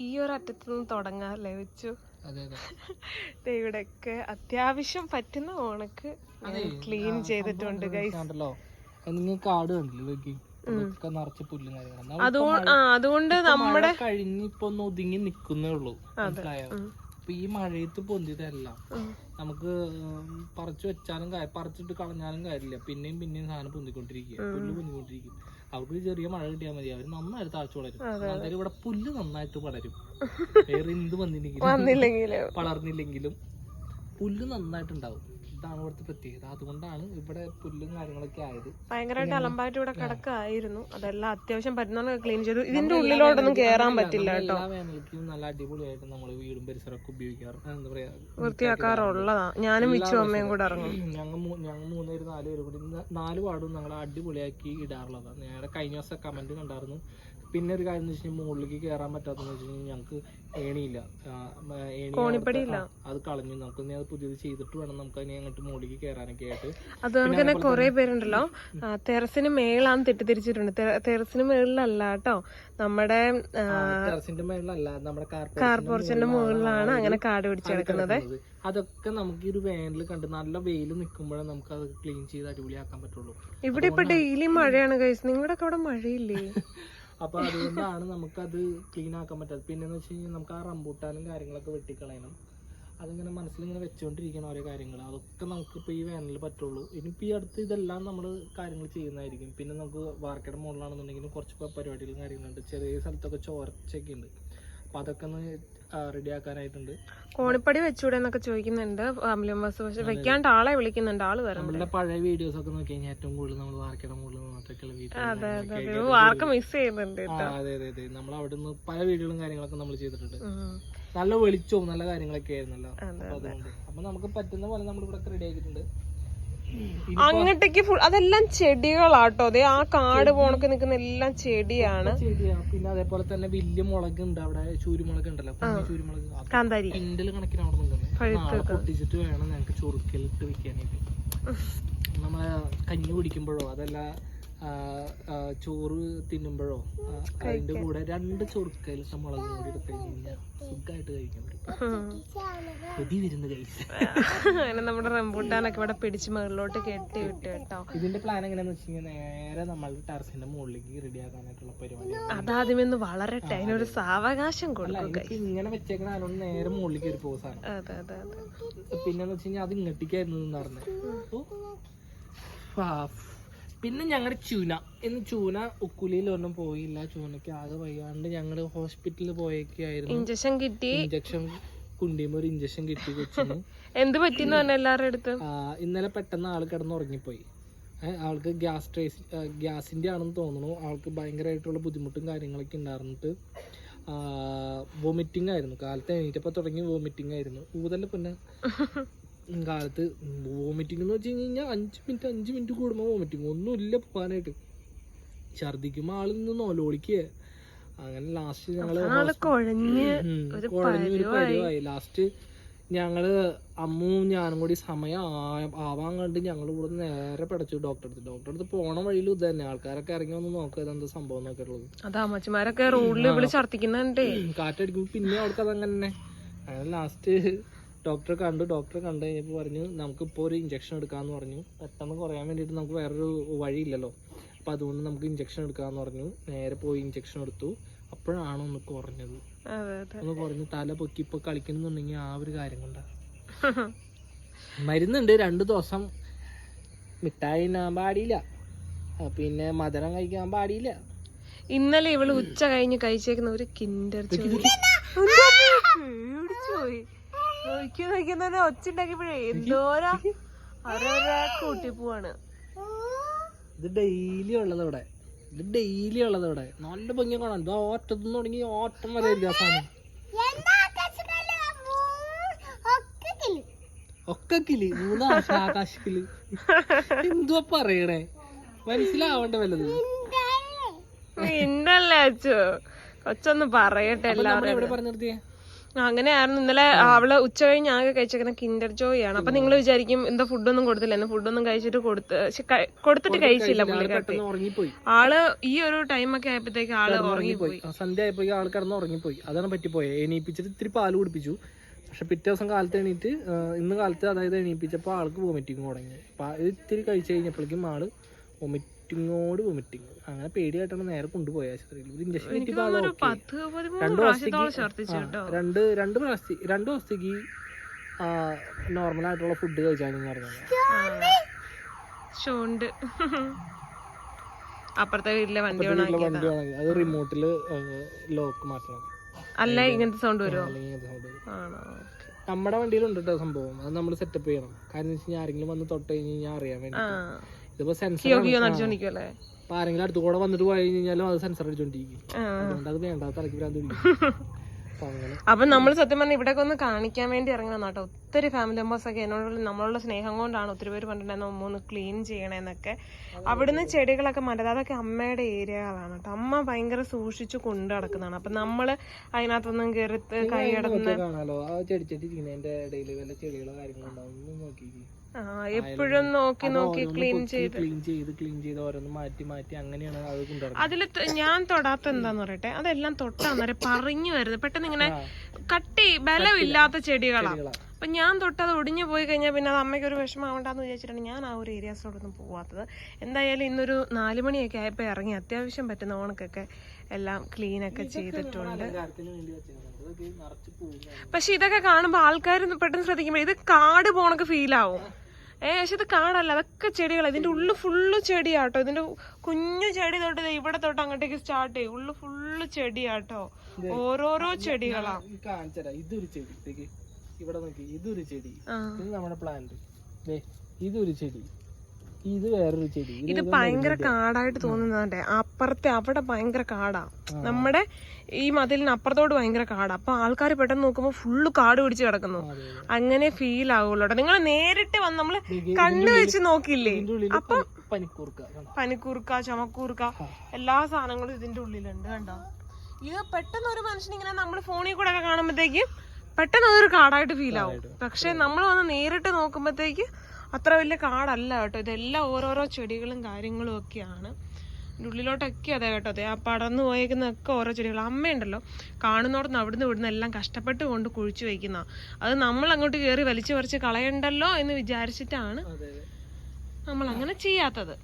ഈ ഒരു അറ്റത്ത് നിന്ന് തുടങ്ങാല്ലേ വെച്ചു ഇവിടെയൊക്കെ അത്യാവശ്യം പറ്റുന്ന ഓണക്ക് ക്ലീൻ ചെയ്തിട്ടുണ്ട് ഗൈസ് കാട് നിറച്ച് പുല്ലും അതുകൊണ്ട് നമ്മുടെ കഴിഞ്ഞിപ്പൊന്ന് ഒതുങ്ങി നിക്കുന്നേ ഉള്ളൂ. മനസ്സിലായോ? അപ്പൊ ഈ മഴയത്ത് പൊന്തിയതല്ല. നമുക്ക് പറിച്ചു വെച്ചാലും പറിച്ചിട്ട് കളഞ്ഞാലും കാര്യമില്ല. പിന്നെയും പിന്നെയും സാധനം പൊന്തിക്കൊണ്ടിരിക്കുക പുല്ല് പൊന്തിക്കൊണ്ടിരിക്കും. അവർക്ക് ചെറിയ മഴ കിട്ടിയാൽ മതി. അവർ നന്നായിട്ട് താഴ്ച വളരും. അതായത് ഇവിടെ പുല്ല് നന്നായിട്ട് വളരും. വേറെ എന്ത് വന്നില്ലെങ്കിലും. വളർന്നില്ലെങ്കിലും പുല്ല് നന്നായിട്ടുണ്ടാവും. ഇതാണ് ഇവിടുത്തെ പ്രത്യേകത. അതുകൊണ്ടാണ് ഇവിടെ പുല്ലും കാര്യങ്ങളൊക്കെ ആയത്. ഭയങ്കരമായിട്ട് അലമ്പായിട്ട് ഇവിടെ കിടക്കായിരുന്നു. അതെല്ലാം അത്യാവശ്യം പറ്റുന്ന ക്ലീൻ ചെയ്തു. ഇതിന്റെ ഉള്ളിലോട്ടൊന്നും കേറാൻ പറ്റില്ല കേട്ടോ. വേനൽക്കും നല്ല അടിപൊളിയായിട്ട് നമ്മൾ വീടും പരിസരമൊക്കെ ഉപയോഗിക്കാറ്. എന്താ പറയാ വൃത്തിയാക്കാറുള്ളതാ. ഞാനും വിച്ചു അമ്മയും കൂടെ ഇറങ്ങും. ഞങ്ങൾ ഞങ്ങൾ മൂന്നുപേര് നാല് പേര് കൂടി നാല് വാർഡും ഞങ്ങൾ അടിപൊളിയാക്കി ഇടാറുള്ളതാണ് ഞങ്ങളുടെ കഴിഞ്ഞ ദിവസം കമന്റ് കണ്ടായിരുന്നു. പിന്നെ ഒരു കാര്യം എന്ന് വെച്ച് കഴിഞ്ഞാൽ മുകളിലേക്ക് കയറാൻ പറ്റാത്തതെന്ന് വെച്ച് കഴിഞ്ഞാൽ ഞങ്ങൾക്ക് ഏണിയില്ല. ഏണി. അത് കളഞ്ഞു. നമുക്ക് ഇനി അത് പുതിയത് ചെയ്തിട്ട് വേണം നമുക്ക് അതിനെ അങ്ങോട്ട് മുകളിലേക്ക് കയറാനൊക്കെ ആയിട്ട്. അത് നമുക്ക് തന്നെ കുറെ പേരുണ്ടല്ലോ. ടെറസിന് മേളാന്ന് തെറ്റിദ്ധരിച്ചിട്ടുണ്ട്. ടെറസിന് മേളിലല്ല കേട്ടോ. നമ്മുടെ ടെറസിന്റെ മേളിലല്ല. നമ്മുടെ കാർപോർച്ചിന്റെ മുകളിലാണ് അങ്ങനെ കാട് പിടിച്ചു കിടക്കുന്നത്. അതൊക്കെ നമുക്ക് ഈ ഒരു വേനൽ കണ്ട് നല്ല വെയിൽ നിൽക്കുമ്പോഴേ നമുക്ക് അത് ക്ലീൻ ചെയ്ത് അടിപൊളിയാക്കാൻ പറ്റുള്ളൂ. ഇവിടെ ഇപ്പൊ ഡെയിലി മഴയാണ് ഗയ്സ്. നിങ്ങളുടെ ഒക്കെ അവിടെ മഴയില്ലേ? അപ്പൊ അതുകൊണ്ടാണ് നമുക്കത് ക്ലീൻ ആക്കാൻ പറ്റാത്തത്. പിന്നെന്ന് വെച്ച് കഴിഞ്ഞാൽ നമുക്ക് ആ റംബൂട്ടാനും കാര്യങ്ങളൊക്കെ വെട്ടിക്കളയണം. അതിങ്ങനെ മനസ്സിലിങ്ങനെ വെച്ചുകൊണ്ടിരിക്കണം ഓരോ കാര്യങ്ങൾ അതൊക്കെ നമുക്ക് ഇപ്പോൾ ഈ വേനലിൽ പറ്റുള്ളൂ. ഇനിയിപ്പോൾ ഈ അടുത്ത് ഇതെല്ലാം നമ്മൾ കാര്യങ്ങൾ ചെയ്യുന്നതായിരിക്കും. പിന്നെ നമുക്ക് വാർക്കയുടെ മുകളിലാണെന്നുണ്ടെങ്കിലും കുറച്ച് പരിപാടികളും കാര്യങ്ങളുണ്ട്. ചെറിയ സ്ഥലത്തൊക്കെ ചോർച്ചയൊക്കെ ഉണ്ട് അപ്പോൾ അതൊക്കെ ഒന്ന് റെഡി ആക്കാനായിട്ടുണ്ട് കോണിപ്പടി വെച്ചൂടെ എന്നൊക്കെ ചോദിക്കുന്നുണ്ട് ഫാമിലി മെമ്പേഴ്സ് പക്ഷെ വെക്കാണ്ട് ആളെ വിളിക്കുന്നുണ്ട് ആൾ വരണം നമ്മളുടെ പഴയ വീഡിയോസ് ഒക്കെ നോക്കി കഴിഞ്ഞാൽ ഏറ്റവും കൂടുതൽ നമ്മൾ വാർക്കയുടെ മുകളിൽ മാത്രമൊക്കെയുള്ള വാർക്ക മിസ് ചെയ്യുന്നുണ്ട് അതെ അതെ അതെ. നമ്മൾ അവിടെ നിന്ന് പല വീഡിയോകളും കാര്യങ്ങളൊക്കെ നമ്മൾ ചെയ്തിട്ടുണ്ട്. നല്ല വെളിച്ചവും നല്ല കാര്യങ്ങളൊക്കെ ആയിരുന്നല്ലോ. അപ്പൊ അപ്പൊ നമുക്ക് പറ്റുന്ന പോലെ നമ്മൾ ഇവിടെ റെഡി ആക്കിയിട്ടുണ്ട്. അങ്ങോട്ടേക്ക് ഫുൾ അതെല്ലാം ചെടികളാട്ടോ. അതെ ആ കാട് പോണക്ക് നിൽക്കുന്ന എല്ലാം ചെടിയാണ്. പിന്നെ അതേപോലെ തന്നെ വലിയ മുളക് ഉണ്ട് അവിടെ. ചൂരുമുളക് ഉണ്ടല്ലോ. ചൂരുമുളക്. കാന്താരി. കിൻഡൽ കണക്കിന് അവിടെ നിൽക്കുന്നത് നാളെ പൊട്ടിച്ചിട്ട് വേണം ഞങ്ങൾക്ക് ചൊറുക്കലിട്ട് വെക്കാനായിട്ട്. നമ്മളെ കഞ്ഞി കുടിക്കുമ്പോഴോ അതല്ല ചോറ് തിന്നുമ്പോഴോ? അതിന്റെ കൂടെ രണ്ട് ചൊറുക്കലിട്ട മുളക് കൂടി എടുത്ത് കഴിഞ്ഞാൽ സുഖമായിട്ട് കഴിക്കാൻ പറ്റും. വരുന്ന അങ്ങനെ നമ്മുടെ റംബൂട്ടാനൊക്കെ ഇവിടെ പിടിച്ച് മുകളിലോട്ട് കെട്ടി വിട്ടു കേട്ടോ. ഇതിന്റെ പ്ലാൻ എങ്ങനെയാന്ന് വെച്ച് കഴിഞ്ഞാൽ നേരെ നമ്മളുടെ ടെറസിന്റെ മുകളിലേക്ക് റെഡി ആക്കാനായിട്ടുള്ള പരിപാടി അതാദ്യമേ ഒന്ന് വളരട്ടെ അതിനൊരു സാവകാശം കൊടുക്കുക ഇങ്ങനെ വെച്ചേക്കണ നേരെ മുകളിലേക്ക് ഒരു പോസാണ് പിന്നെന്ന് വെച്ച് കഴിഞ്ഞാൽ അത് ഇങ്ങട്ടിക്കായിരുന്നു പറഞ്ഞത് പിന്നെ ഞങ്ങളുടെ ചൂന. ഇന്ന് ചൂന ഉക്കുലിയിൽ ഒന്നും പോയില്ല. ചൂനയ്ക്ക് ആകെ വയ്യാണ്ട് ഞങ്ങൾ ഹോസ്പിറ്റലിൽ പോയൊക്കെയായിരുന്നു ഇഞ്ചക്ഷൻ കിട്ടി. ഇഞ്ചക്ഷൻ കുണ്ടിയുമ്പോ ഒരു ഇഞ്ചക്ഷൻ കിട്ടി കൊച്ചിന്. എന്ത് പറ്റി എല്ലാവരുടെ അടുത്ത്? ഇന്നലെ പെട്ടെന്ന് ആൾ കിടന്ന് ഉറങ്ങിപ്പോയി. ആൾക്ക് ഗ്യാസ് ട്രേസ് ഗ്യാസിന്റെ ആണെന്ന് തോന്നുന്നു ആൾക്ക് ഭയങ്കരമായിട്ടുള്ള ബുദ്ധിമുട്ടും കാര്യങ്ങളൊക്കെ ഉണ്ടായിരുന്നിട്ട് വോമിറ്റിംഗ് ആയിരുന്നു. കാലത്ത് എണീറ്റപ്പോൾ തുടങ്ങി വോമിറ്റിംഗ് ആയിരുന്നു. ഊതല്ല പിന്നെ? കാലത്ത് വോമിറ്റിംഗ് എന്ന് വെച്ച് കഴിഞ്ഞാൽ അഞ്ച് മിനിറ്റ് അഞ്ച് മിനിറ്റ് കൂടുമ്പോൾ വോമിറ്റിംഗ് ഒന്നുമില്ല പോകാനായിട്ട്. ഛർദിക്കുമ്പോൾ ആൾ നിന്ന് നോലോളിക്കുക അങ്ങനെ ലാസ്റ്റ് ഞങ്ങൾ ആൾ കുഴഞ്ഞ് ഒരു പരിവായി. ലാസ്റ്റ് ഞങ്ങൾ അമ്മും ഞാനും കൂടി സമയം ആവാൻ കണ്ട് ഞങ്ങൾ ഇവിടെ നേരെ പിടച്ചു ഡോക്ടർ അടുത്ത്. ഡോക്ടറെ അടുത്ത് പോണ വഴിയിൽ ഇത് തന്നെ. ആൾക്കാരൊക്കെ ഇറങ്ങി വന്ന് നോക്കുക എന്താ സംഭവം എന്നൊക്കെ ഉള്ളത്. അതാ അമ്മച്ചിമാരൊക്കെ റോഡിൽ ഇവിടെ ഛർദിക്കുന്നുണ്ടേ. കാറ്റടിക്കുമ്പോൾ പിന്നെ അവർക്ക് അതങ്ങനെ അങ്ങനെ ലാസ്റ്റ് ഡോക്ടറെ കണ്ടു ഡോക്ടറെ കണ്ടു കഴിഞ്ഞപ്പോൾ പറഞ്ഞു നമുക്കിപ്പോൾ ഒരു ഇഞ്ചക്ഷൻ എടുക്കാമെന്ന് പറഞ്ഞു പെട്ടെന്ന് കുറയാൻ വേണ്ടിയിട്ട് നമുക്ക് വേറൊരു വഴിയില്ലല്ലോ അപ്പോൾ അതുകൊണ്ട് നമുക്ക് ഇഞ്ചക്ഷൻ എടുക്കാമെന്ന് പറഞ്ഞു നേരെ പോയി ഇഞ്ചക്ഷൻ എടുത്തു അപ്പോഴാണ് ഒന്ന് കുറഞ്ഞത് ഒന്ന് കുറഞ്ഞ് തല പൊക്കി ഇപ്പോൾ കളിക്കണമെന്നുണ്ടെങ്കിൽ ആ ഒരു കാര്യം കൊണ്ടാണ് മരുന്നുണ്ട് രണ്ട് ദിവസം മിഠായി തിന്നാൻ പാടിയില്ല പിന്നെ മധുരം കഴിക്കാൻ പാടിയില്ല ഇന്നലെ ഇവൾ ഉച്ച കഴിഞ്ഞ് കഴിച്ചേക്കുന്ന ഒരു കിൻഡർ പോയി നോക്കി നോക്കുന്ന ഒച്ചുണ്ടാക്കിയപ്പോഴേ എന്തോരാ? ഓരോരോ കൂട്ടി പോവാണ്. ഇത് ഡെയിലി ഉള്ളത് ഇവിടെ. ഇത് ഡെയിലി ഉള്ളത് ഇവിടെ. നല്ല ഭംഗി കാണാൻ ഇത് തുടങ്ങി ഓട്ടം വരെ ഇല്ല ആ സാധനം. ഒക്കെ കിളി മൂന്ന് ആകാശക്കിളി എന്തുവാ പറയണേ? മനസ്സിലാവണ്ട വല്ലത്? പിന്നല്ലേ അച്ചു? കൊച്ചൊന്ന് പറയട്ടെ എല്ലാവരും എവിടെ പറഞ്ഞു നിർത്തിയേ. അങ്ങനെയായിരുന്നു. ഇന്നലെ അവൾ ഉച്ച കഴിഞ്ഞ് ആകെ കഴിച്ചേക്കുന്ന കിൻഡർ ജോയ് ആണ് അപ്പൊ നിങ്ങൾ വിചാരിക്കും എന്താ ഫുഡൊന്നും കൊടുത്തില്ല. എന്ന് ഫുഡൊന്നും കഴിച്ചിട്ട് കൊടുത്ത് കൊടുത്തിട്ട് കഴിച്ചില്ല ആൾ പുള്ളിക്കാരത്തി. ആൾ ഈ ഒരു ടൈം ഒക്കെ ആയപ്പോഴത്തേക്ക് ആൾ ഉറങ്ങിപ്പോയി. സന്ധ്യ ആയപ്പോഴേക്കും ആൾ കിടന്ന് ഉറങ്ങിപ്പോയി. അതാണ് പറ്റിപ്പോയത് എണീപ്പിച്ചിട്ട് ഇത്തിരി പാൽ കുടിപ്പിച്ചു. പക്ഷെ പിറ്റേ ദിവസം കാലത്ത് എണീറ്റ് ഇന്ന് കാലത്ത് അതായത് എണീപ്പിച്ചപ്പോൾ ആൾക്ക് വോമിറ്റിങ് തുടങ്ങി. അപ്പൊ ഇത് ഇത്തിരി കഴിച്ചു കഴിഞ്ഞപ്പോഴേക്കും ആൾ വോമിറ്റിങ്ങോട് വോമിറ്റിങ്. അങ്ങനെ പേടിയായിട്ടാണ് നേരെ കൊണ്ടുപോയ ആശുപത്രിയിൽ. ഒരു ഇഞ്ചക്ഷൻ രണ്ട് ദിവസത്തേക്ക് രണ്ട് രണ്ട് പ്രാവശ്യത്തേക്ക് രണ്ട് ദിവസത്തേക്ക് നോർമൽ ആയിട്ടുള്ള ഫുഡ് കഴിച്ചാണെന്ന് പറഞ്ഞത്. അപ്പുറത്തെ വീട്ടിലെ വണ്ടി അത് റിമോട്ടിൽ ലോക്ക് മാറ്റണം. അല്ല ഇങ്ങനത്തെ സൗണ്ട് വരുമോ നമ്മുടെ വണ്ടിയിലുണ്ട് കേട്ടോ സംഭവം. അത് നമ്മൾ സെറ്റപ്പ് ചെയ്യണം. കാരണം വെച്ച് കഴിഞ്ഞാൽ ആരെങ്കിലും വന്ന് തൊട്ട് കഴിഞ്ഞ് കഴിഞ്ഞാൽ അറിയാൻ വേണ്ടി ഇതിപ്പോ സെൻസർ അപ്പൊ ആരെങ്കിലും അടുത്ത് കൂടെ വന്നിട്ട് പോയി കഴിഞ്ഞാലും അത് സെൻസർ അടിച്ചോണ്ടിരിക്കും. അതുകൊണ്ട് അത് വേണ്ടാത്ത ഇറക്കി വരാൻ അപ്പൊ നമ്മൾ സത്യം പറഞ്ഞാൽ ഇവിടെയൊക്കെ ഒന്ന് കാണിക്കാൻ വേണ്ടി ഇറങ്ങണം കേട്ടോ. ഒത്തിരി ഫാമിലി മെമ്പേഴ്സ് ഒക്കെ എന്നോടുള്ള നമ്മളുള്ള സ്നേഹം കൊണ്ടാണ് ഒത്തിരി പേര് പറഞ്ഞിട്ടുണ്ടായിരുന്നു അമ്മ ഒന്ന് ക്ലീൻ ചെയ്യണേന്നൊക്കെ അവിടുന്ന് ചെടികളൊക്കെ മാറ്റത് അതൊക്കെ അമ്മയുടെ ഏരിയകളാണ് കേട്ടോ. അമ്മ ഭയങ്കര സൂക്ഷിച്ചു കൊണ്ടു നടക്കുന്നതാണ്. അപ്പൊ നമ്മൾ അതിനകത്തൊന്നും കയറി കൈ ആ എപ്പോഴും നോക്കി നോക്കി ക്ലീൻ ചെയ്ത് ക്ലീൻ ചെയ്ത് ക്ലീൻ ചെയ്ത് ഓരോന്ന് മാറ്റി മാറ്റി അങ്ങനെയാണ് അതിൽ ഞാൻ തൊടാത്ത എന്താന്ന് പറയട്ടെ? അതെല്ലാം തൊട്ടാന്നേരം പറഞ്ഞു വരുന്നത് പെട്ടെന്ന് ഇങ്ങനെ കട്ടി ബലമില്ലാത്ത ചെടികളാണ് ചെടികളാ. അപ്പൊ ഞാൻ തൊട്ടത് ഒടിഞ്ഞു പോയി കഴിഞ്ഞാൽ പിന്നെ അത് അമ്മയ്ക്ക് ഒരു വിഷമാവണ്ടെന്ന് വിചാരിച്ചിട്ടാണ് ഞാൻ ആ ഒരു ഏരിയാസിലോട്ടൊന്നും പോവാത്തത്. എന്തായാലും ഇന്നൊരു നാല് മണിയൊക്കെ ആയപ്പോൾ ഇറങ്ങി അത്യാവശ്യം പറ്റുന്ന ഓണക്കൊക്കെ എല്ലാം ക്ലീൻ ഒക്കെ ചെയ്തിട്ടുണ്ട്. പക്ഷെ ഇതൊക്കെ കാണുമ്പോൾ ആൾക്കാർ പെട്ടെന്ന് ശ്രദ്ധിക്കുമ്പോൾ ഇത് കാട് പോണക്ക് ഫീൽ ആവും. ഏ പക്ഷെ ഇത് കാടല്ല അതൊക്കെ ചെടികൾ ഇതിന്റെ ഉള്ളു ഫുള്ള് ചെടിയാട്ടോ. ഇതിന്റെ കുഞ്ഞു ചെടി തൊട്ട് ഇവിടെ തൊട്ട് അങ്ങോട്ടേക്ക് സ്റ്റാർട്ട് ചെയ്യും. ഉള്ളു ഫുള്ള് ചെടിയാട്ടോ. ഓരോരോ ചെടികളാ. കാണിച്ചരാ ഇതൊരു ചെടി. ഇവിടെ നോക്കി. ഇതൊരു ചെടി. ഇത് നമ്മുടെ പ്ലാന്റ് ഇതൊരു ചെടി. ഇത് വേറൊരു ചെടി ഇത് ഭയങ്കര കാടായിട്ട് തോന്നുന്നതേ അപ്പുറത്തെ അവിടെ ഭയങ്കര കാടാ. നമ്മുടെ ഈ മതിലിന് അപ്പുറത്തോട് ഭയങ്കര കാടാ. അപ്പൊ ആൾക്കാർ പെട്ടെന്ന് നോക്കുമ്പോ ഫുള്ള് കാട് പിടിച്ച് കിടക്കുന്നു. അങ്ങനെ ഫീൽ ആവുള്ളൂ നിങ്ങൾ നേരിട്ട് വന്ന് നമ്മൾ കണ്ണു വെച്ച് നോക്കില്ലേ അപ്പൊ? പനിക്കൂർക്ക ചമക്കൂർക്ക എല്ലാ സാധനങ്ങളും ഇതിന്റെ ഉള്ളിലുണ്ട് കണ്ടോ? ഇത് പെട്ടെന്ന് ഒരു മനുഷ്യൻ ഇങ്ങനെ നമ്മൾ ഫോണിൽ കൂടെ ഒക്കെ കാണുമ്പോഴത്തേക്ക് പെട്ടെന്ന് അതൊരു കാടായിട്ട് ഫീൽ ആവും. പക്ഷെ നമ്മൾ വന്ന് നേരിട്ട് നോക്കുമ്പോഴത്തേക്ക് അത്ര വലിയ കാടല്ല കേട്ടോ. ഇതെല്ലാം ഓരോരോ ചെടികളും കാര്യങ്ങളും ഒക്കെയാണ്. ഉള്ളിലോട്ടൊക്കെ അതെ കേട്ടോ. അതെ ആ പടർന്നു പോയേക്കുന്നൊക്കെ ഓരോ ചെടികൾ അമ്മയുണ്ടല്ലോ കാണുന്നോടത്ത് അവിടുന്ന് ഇവിടുന്ന് എല്ലാം കഷ്ടപ്പെട്ട് കൊണ്ട് കുഴിച്ചു വയ്ക്കുന്ന അത് നമ്മൾ അങ്ങോട്ട് കയറി വലിച്ചു പറിച്ച് കളയണ്ടല്ലോ എന്ന് വിചാരിച്ചിട്ടാണ് നമ്മൾ അങ്ങനെ ചെയ്യാത്തത്.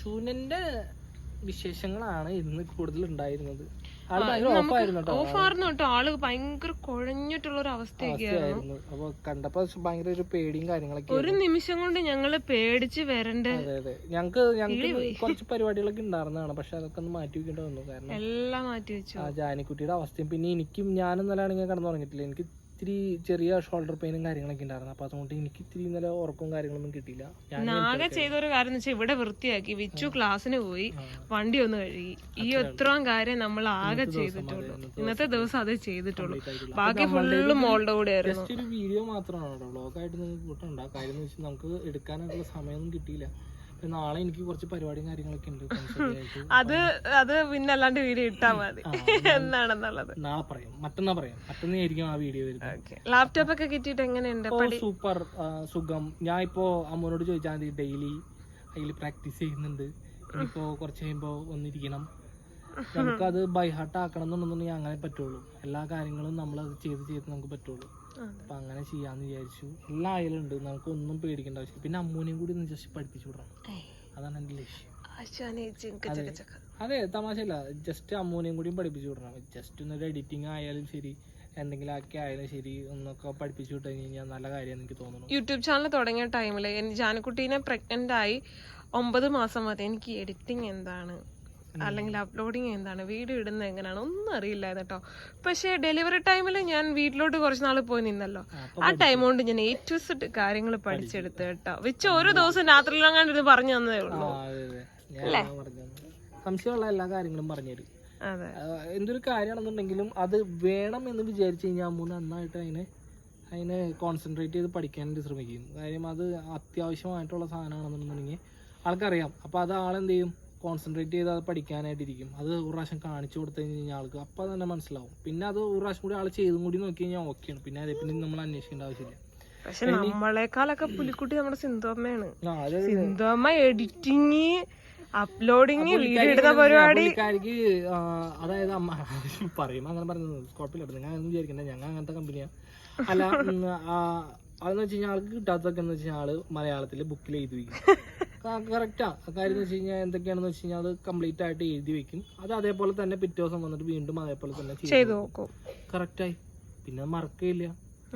ചൂനന്റെ വിശേഷങ്ങളാണ് ഇന്ന് കൂടുതൽ ഉണ്ടായിരുന്നത് ഓഫായിരുന്നു കേട്ടോ. ആൾ ഭയങ്കര കുഴഞ്ഞിട്ടുള്ള ഒരു അവസ്ഥയൊക്കെയായിരുന്നു അപ്പൊ കണ്ടപ്പോ ഭയങ്കര ഒരു പേടിയും കാര്യങ്ങളൊക്കെ ഒരു നിമിഷം കൊണ്ട് ഞങ്ങൾ പേടിച്ച് വരണ്ട്. ഞങ്ങക്ക് ഞങ്ങക്ക് കുറച്ച് പരിപാടികളൊക്കെ ഉണ്ടായിരുന്നതാണ്. പക്ഷെ അതൊക്കെ ഒന്ന് മാറ്റി വെക്കേണ്ടി വന്നു. കാരണം എല്ലാം മാറ്റി വെച്ചു. ആ ജാനിക്കുട്ടിയുടെ അവസ്ഥയും. പിന്നെ എനിക്കും ഞാൻ ഇന്നലെ ആണെങ്കിൽ പറഞ്ഞിട്ടില്ല എനിക്ക് ഇത്തിരി ചെറിയ ഷോൾഡർ പെയിനും കാര്യങ്ങളൊക്കെ ഉണ്ടായിരുന്നു. അപ്പൊ അതുകൊണ്ട് എനിക്ക് ഇത്തിരി ഇന്നലെ ഉറക്കവും കാര്യങ്ങളൊന്നും കിട്ടിയില്ല. ആകെ ചെയ്ത ഒരു കാര്യം എന്ന് വെച്ചാൽ ഇവിടെ വൃത്തിയാക്കി വിച്ചു ക്ലാസ്സിന് പോയി വണ്ടി ഒന്ന് കഴുകി. ഈ ഇത്രയും കാര്യം നമ്മൾ ആകെ ചെയ്തിട്ടുള്ളൂ. ഇന്നത്തെ ദിവസം അതേ. ചെയ്തിട്ടുള്ളൂ. ബാക്കി ഫുള്ള് മോളുടെ കൂടെ ആയിരുന്നു. ഒരു വീഡിയോ മാത്രമാണ് വ്ളോഗായിട്ട് നിങ്ങൾക്ക് കൂട്ടുണ്ട് കാര്യം എന്ന് വെച്ചാൽ നമുക്ക് എടുക്കാനുള്ള സമയമൊന്നും കിട്ടിയില്ല. നാളെ എനിക്ക് കുറച്ച് പരിപാടിയും കാര്യങ്ങളൊക്കെ ഉണ്ട്. അത് അത് പിന്നെ അല്ലാണ്ട് വീഡിയോ ഇട്ടാ മതി. എന്നാണെന്നുള്ളത്. നാളെ പറയാം. മറ്റന്നാ പറയാം. മറ്റന്നേ ആയിരിക്കും ആ വീഡിയോ വരുന്നത്. ലാപ്ടോപ്പ് ഒക്കെ കിട്ടിയിട്ട് എങ്ങനെയുണ്ട്? സൂപ്പർ സുഖം. ഞാൻ ഇപ്പോ അമ്മോനോട് ചോദിച്ചാൽ മതി ഡെയിലി അതിൽ പ്രാക്ടീസ് ചെയ്യുന്നുണ്ട്. ഇപ്പോ കുറച്ച് കഴിയുമ്പോ ഒന്നിരിക്കണം നമുക്കത് ബൈഹാർട്ട് ആക്കണം എന്നുണ്ടെന്നുണ്ടെങ്കിൽ അങ്ങനെ പറ്റുള്ളൂ. എല്ലാ കാര്യങ്ങളും നമ്മൾ അത് ചെയ്ത് ചെയ്ത് നമുക്ക് പറ്റുള്ളൂ. അപ്പൊ അങ്ങനെ ചെയ്യാന്ന് വിചാരിച്ചു. എല്ലാ അയലുണ്ട്. നമുക്ക് ഒന്നും പേടിക്കേണ്ട ആവശ്യം പിന്നെ അമ്മൂനെയും കൂടി ഒന്ന് ജസ്റ്റ് പഠിപ്പിച്ചു വിടണം. അതാണ് എന്റെ ലക്ഷ്യം. അതെ. തമാശയല്ല. ജസ്റ്റ് അമ്മൂനെയും കൂടിയും പഠിപ്പിച്ചു വിടണം. ജസ്റ്റ് ഒന്ന് എഡിറ്റിംഗ് ആയാലും ശരി എന്തെങ്കിലും ആക്കി ആയാലും ശരി ഒന്നൊക്കെ പഠിപ്പിച്ചു വിട്ട് കഴിഞ്ഞാൽ നല്ല കാര്യം എനിക്ക് തോന്നുന്നു. യൂട്യൂബ് ചാനൽ തുടങ്ങിയ ടൈമിൽ ജാനക്കുട്ടീനെ പ്രഗ്നന്റ് ആയി ഒമ്പത് മാസം വരെ എനിക്ക് എഡിറ്റിംഗ് എന്താണ്? അല്ലെങ്കിൽ അപ്ലോഡിങ് എന്താണ് വീഡിയോ ഇടുന്നത് എങ്ങനെയാണ് ഒന്നും അറിയില്ലായിരുന്നു കേട്ടോ പക്ഷേ ഡെലിവറി ടൈമിൽ ഞാൻ വീട്ടിലോട്ട് കുറച്ച് നാൾ പോയി നിന്നല്ലോ. ആ ടൈം കൊണ്ട് ഞാൻ എ ടു സെറ്റ് കാര്യങ്ങൾ പഠിച്ചെടുത്ത് കേട്ടോ. വെച്ച് ഒരു ദിവസം രാത്രി ഇത് പറഞ്ഞു തന്നതേ ഉള്ളൂ. സംശയമുള്ള എല്ലാ കാര്യങ്ങളും പറഞ്ഞുതരും അതെ. എന്തൊരു കാര്യമാണെന്നുണ്ടെങ്കിലും അത് വേണം എന്ന് വിചാരിച്ചു കഴിഞ്ഞാൽ മൂന്ന് നന്നായിട്ട് അതിനെ അതിനെ കോൺസെൻട്രേറ്റ് ചെയ്ത് പഠിക്കാനായിട്ട് ശ്രമിക്കും. കാര്യം അത് അത്യാവശ്യമായിട്ടുള്ള സാധനമാണെന്നുണ്ടെങ്കിൽ ആൾക്കറിയാം. അപ്പോൾ അത് ആളെന്ത് ചെയ്യും? കോൺസെൻട്രേറ്റ് ചെയ്ത് അത് പഠിക്കാനായിട്ടിരിക്കും. അത് ഒരു പ്രാവശ്യം കാണിച്ചു കൊടുത്തു കഴിഞ്ഞാൽ ആൾക്ക് അപ്പം തന്നെ മനസ്സിലാവും. പിന്നെ അത് ഒരു പ്രാവശ്യം കൂടി ആൾ ചെയ്തും കൂടി നോക്കി കഴിഞ്ഞാൽ ഓക്കെയാണ് പിന്നെ അതേ പിന്നെ നമ്മൾ അന്വേഷിക്കേണ്ട ആവശ്യമില്ല. പക്ഷെ നമ്മളെക്കാളൊക്കെ പുലിക്കുട്ടി നമ്മുടെ സിന്ധുവമ്മയാണ്. ആ അത് സിന്ധുവമ്മ എഡിറ്റിങ് അപ്ലോഡിങ് വീഡിയോ ഇടുന്ന പരിപാടി. അതായത് അമ്മ പറയുമ്പോ അങ്ങനെ പറഞ്ഞത് കുഴപ്പമില്ല. നിങ്ങൾ അങ്ങനെ വിചാരിക്കണ്ട ഞങ്ങൾ അങ്ങനത്തെ കമ്പനിയാ അല്ല അതെന്ന് വെച്ച് കഴിഞ്ഞാൽ ആൾക്ക് കിട്ടാത്തതൊക്കെ എന്ന് വെച്ചാൽ കഴിഞ്ഞാൽ ആൾ മലയാളത്തിൽ ബുക്കിൽ എഴുതി വെക്കും. കറക്റ്റാ കാര്യം എന്ന് വെച്ച് കഴിഞ്ഞാൽ എന്തൊക്കെയാണെന്ന് വെച്ച് കഴിഞ്ഞാൽ അത് കംപ്ലീറ്റ് ആയിട്ട് എഴുതി വെക്കും. അത് അതേപോലെ തന്നെ പിറ്റേ ദിവസം വന്നിട്ട് വീണ്ടും അതേപോലെ തന്നെ ചെയ്തു നോക്കും. കറക്റ്റായി പിന്നെ.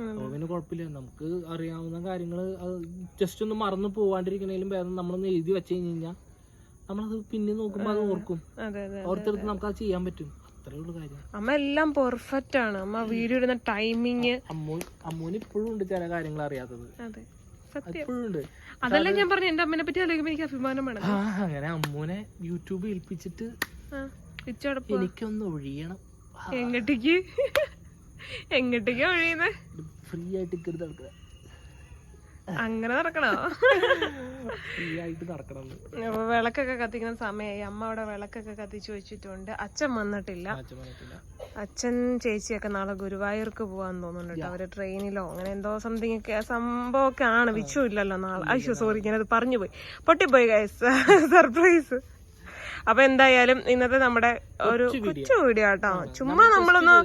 അപ്പോൾ പിന്നെ കുഴപ്പമില്ല. നമുക്ക് അറിയാവുന്ന കാര്യങ്ങൾ ജസ്റ്റ് ഒന്ന് മറന്നു പോവാണ്ടിരിക്കണേലും ഭേദം നമ്മളൊന്ന് എഴുതി വെച്ച് കഴിഞ്ഞ് കഴിഞ്ഞാൽ നമ്മളത് പിന്നെ നോക്കുമ്പോൾ അത് ഓർക്കും. ഓർത്തെടുത്ത് നമുക്ക് അത് ചെയ്യാൻ പറ്റും. അമ്മ എല്ലാം പെർഫെക്റ്റ് ആണ്. അമ്മ വീഡിയോ ഇടുന്ന ടൈമിങ് അമ്മൂ അമ്മൂന് ഇപ്പോഴും ഉണ്ട് ചില കാര്യങ്ങൾ അറിയാത്തത്. അതെല്ലാം ഞാൻ പറഞ്ഞു എന്റെ അമ്മനെ പറ്റി ആലോചിക്കുമ്പോ എനിക്ക് അഭിമാനമാണ് അങ്ങനെ അമ്മൂനെ യൂട്യൂബ് ഏൽപ്പിച്ചിട്ട് എനിക്കൊന്ന് ഒഴിയണം. എങ്ങട്ടേക്ക്? എങ്ങട്ടേക്കാ ഒഴിയുന്നത് ഫ്രീ ആയിട്ട് ഇക്കരുത് നടക്കുക അങ്ങനെ നടക്കണോ. അപ്പൊ വിളക്കൊക്കെ കത്തിക്കുന്ന സമയമായി അമ്മ അവിടെ വിളക്കൊക്കെ കത്തിച്ചു വെച്ചിട്ടുണ്ട്. അച്ഛൻ വന്നിട്ടില്ല. അച്ഛൻ ചേച്ചിയൊക്കെ നാളെ ഗുരുവായൂർക്ക് പോവാൻ തോന്നുന്നുണ്ട് അവർ ട്രെയിനിലോ അങ്ങനെ എന്തോ സംതിങ് ഒക്കെ സംഭവമൊക്കെ ആണ്. വിഷു ഇല്ലല്ലോ നാളെ. അയ്യോ സോറി ഞാനത് പറഞ്ഞു പോയി പൊട്ടിപ്പോയി ഗൈസ് സർപ്രൈസ് അപ്പൊ എന്തായാലും ഇന്നത്തെ നമ്മുടെ ഒരു കൊച്ചു വീഡിയോ. കേട്ടോ ചുമ്മാ നമ്മളൊന്ന്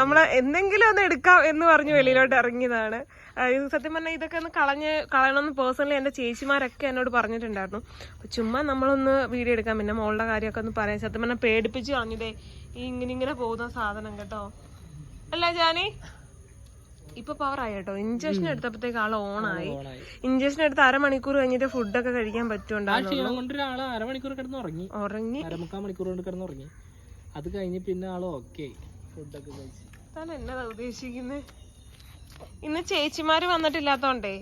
നമ്മളെ എന്തെങ്കിലും ഒന്ന് എടുക്കാം എന്ന് പറഞ്ഞ് വെളിയിലോട്ട് ഇറങ്ങിയതാണ്. ഇത് സത്യം പറഞ്ഞാൽ ഇതൊക്കെ ഒന്ന് കളഞ്ഞ് കളയണമെന്ന് പേഴ്സണലി എന്റെ ചേച്ചിമാരൊക്കെ എന്നോട് പറഞ്ഞിട്ടുണ്ടായിരുന്നു. അപ്പോൾ ചുമ്മാ നമ്മളൊന്ന് വീഡിയോ എടുക്കാം. പിന്നെ മോളുടെ കാര്യമൊക്കെ ഒന്ന് പറയാം. സത്യം പറഞ്ഞാൽ പേടിപ്പിച്ച് കളഞ്ഞതേ ഈ ഇങ്ങനെ ഇങ്ങനെ പോകുന്ന സാധനം കേട്ടോ. അല്ല ജാനി? ഇപ്പൊ പവർ ആയി കേട്ടോ ഇഞ്ചക്ഷൻ എടുത്തപ്പോഴത്തേക്ക് ആൾ ഓണായി ആയി. ഇഞ്ചക്ഷൻ എടുത്ത് അരമണിക്കൂർ കഴിഞ്ഞിട്ട് ഫുഡൊക്കെ കഴിക്കാൻ പറ്റുണ്ടായിരുന്നു കൊണ്ട് അരമണിക്കൂർ കിടന്ന് ഉറങ്ങി. ഉറങ്ങി? അരമുക്കാൽ മണിക്കൂർ കൊണ്ട് കിടന്ന് ഉറങ്ങി. അത് കഴിഞ്ഞ് പിന്നെ ആൾ ഓക്കെ ഫുഡൊക്കെ കഴിച്ച്. താൻ എന്നതാ ഉദ്ദേശിക്കുന്നത് ഇന്ന് ചേച്ചിമാര് വന്നിട്ടില്ലാത്തോണ്ടേ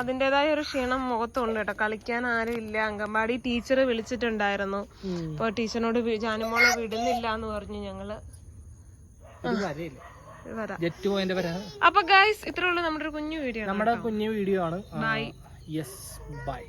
അതിന്റേതായ ഒരു ക്ഷീണം മുഖത്തുണ്ട് കേട്ടോ. കളിക്കാൻ ആരും ഇല്ല. അംഗൻവാടി ടീച്ചർ വിളിച്ചിട്ടുണ്ടായിരുന്നു. അപ്പൊ ടീച്ചറിനോട് ജാനുമോളെ വിടുന്നില്ല എന്ന് പറഞ്ഞു ഞങ്ങൾ. ജെറ്റ് പോയിന്റ് വരാ. അപ്പൊ ഗൈസ് ഇത്രേ ഉള്ളൂ നമ്മുടെ ഒരു കുഞ്ഞു വീഡിയോ നമ്മുടെ കുഞ്ഞു വീഡിയോ ആണ്. By yes by